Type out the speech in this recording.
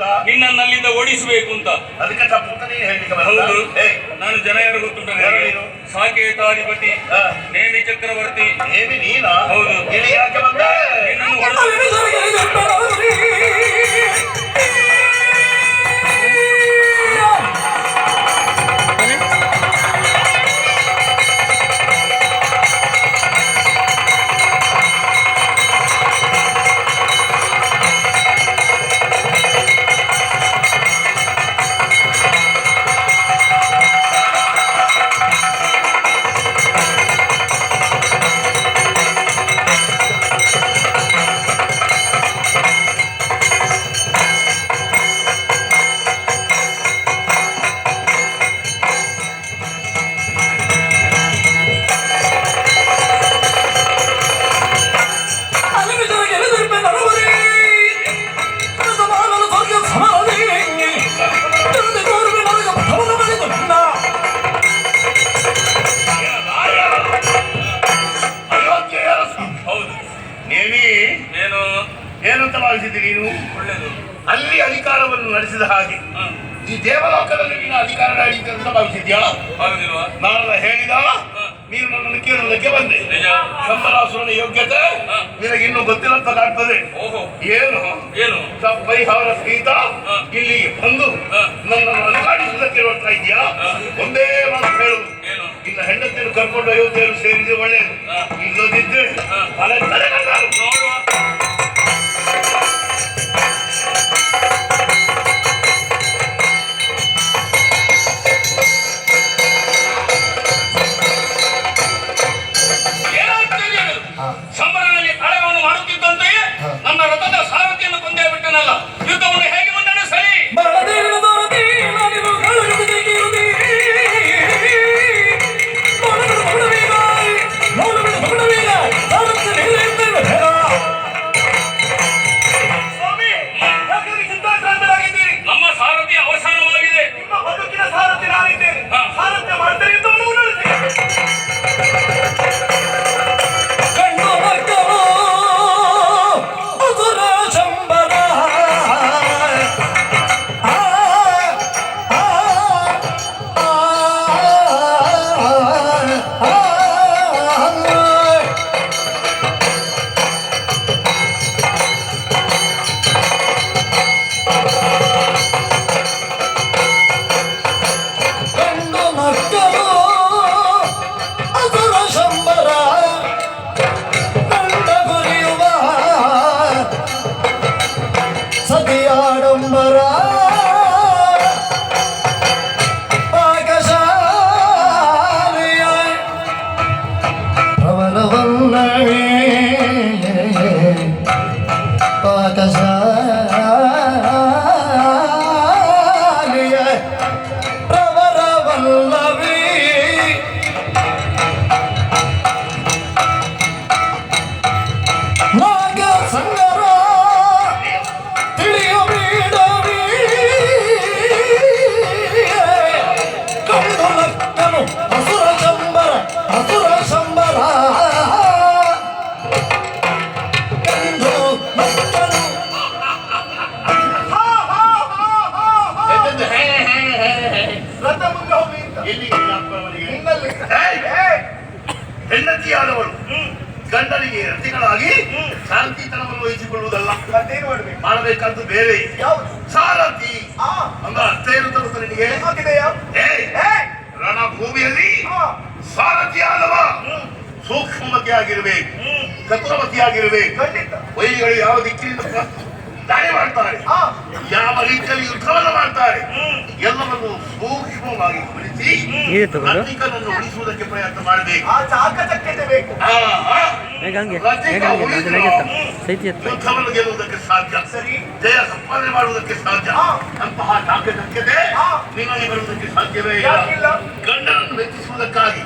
ನನ್ನಲ್ಲಿ ಹೇಳಿದ್ದಾರೆ ಓಡಿಸಬೇಕು ಅಂತ ಅದಕ್ಕೆ ತಪ್ಪು ಅಂತ ನೀನು ಹೌದು. ನಾನು ಜನ ಯಾರು ಗೊತ್ತುಂಟು? ಸಾಕೇತಾಧಿಪತಿ ನೇಮಿ ಚಕ್ರವರ್ತಿ. ನೇಮಿ ನೀನಾ? ಹೌದು. ಇಲ್ಲಿ ನೀನು ಅಲ್ಲಿ ಅಧಿಕಾರವನ್ನು ನಡೆಸಿದ ಹಾಗೆ. ಈ ದೇವಲೋಕದಲ್ಲಿ ನೀನು ಅಧಿಕಾರ ನಡೆಯುತ್ತೆ ಅಂತ ಭಾವಿಸಿದ್ಯಾ ನಾರದ ಹೇಳಿದ? ನೀನು ನನ್ನನ್ನು ಕೇಳುವುದಕ್ಕೆ ಬಂದೆ. ಶಂಬರಾಸುರನ ಯೋಗ್ಯತೆ. ನಿನಗೆ ಇನ್ನು ಗೊತ್ತಿಲ್ಲ ಅಂತ ಕಾಣ್ತದೆ. ಓಹೋ. ಏನು? ಏನು? ಸ- ಪರಿಹಾರ ಸಹಿತ ಇಲ್ಲಿ ಬಂದು. ನನ್ನನ್ನು ಅಲುಗಾಡಿಸುವುದಕ್ಕೆ ಬರ್ತಾ ಇದೆಯಾ ಒಂದೇ ಮಾತು ಹೇಳು. ಏನು? ಇನ್ನು ಹೆಂಡತಿಯನ್ನು ಕರ್ಕೊಂಡು ಅಯೋಧ್ಯೆಯನ್ನು ಸೇರಿದ್ರೆ ಒಳ್ಳೆಯದು ಇಲ್ಲದಿದ್ರೆ. ತಲೆ Allah ಹೆಂಡತಿಯಾದವಳು ಗಂಡನಿಗೆ ರತಿಗಳಾಗಿ ಶಾಂತಿತನವನ್ನು ವಹಿಸಿಕೊಳ್ಳುವುದಲ್ಲ. ಮಾಡಬೇಕಾದ್ದು ಬೇರೆ. ಸಾರಥಿ. ಆ. ಅಂದ್ರೆ ಅರ್ಥ ಇರುತ್ತೆ ಗೊತ್ತಾ ನಿನಗೆ! ರಣಭೂಮಿಯಲ್ಲಿ ಸಾರಥಿಯಾದವ ಆಗಿರ್ಬೇಕು. ಖಂಡಿತ. ವೈರಿಗಳು ಯಾವ ದಿಕ್ಕಿನಿಂದ ದಾಳಿ ಮಾಡ್ತಾರೆ. ಆ, ಯಾವ ರೀತಿಯಲ್ಲಿ ಯುದ್ಧವನ್ನು ಮಾಡ್ತಾರೆ. ಎಲ್ಲವನ್ನು ಸೂಕ್ಷ್ಮವಾಗಿ ಗಮನಿಸಿ ತಗೊಂಡು? ರಸಿಕನನ್ನು ಉಳಿಸುವುದಕ್ಕೆ ಪ್ರಯತ್ನ ಮಾಡಬೇಕು. ಯುದ್ಧವನ್ನು ಗೆಲ್ಲುವುದಕ್ಕೆ ಸಾಧ್ಯ. ಸರಿ. ಜಯ ಸಂಪಾದನೆ ಮಾಡುವುದಕ್ಕೆ ಸಾಧ್ಯ. ಅಂತಹ ಚಾಕಚಕ್ಯತೆ. ನಿಮಗೆ ಬರುವುದಕ್ಕೆ ಸಾಧ್ಯವೇ ಇಲ್ಲ. ಗಂಡನನ್ನು ಮೆಚ್ಚಿಸುವುದಕ್ಕಾಗಿ.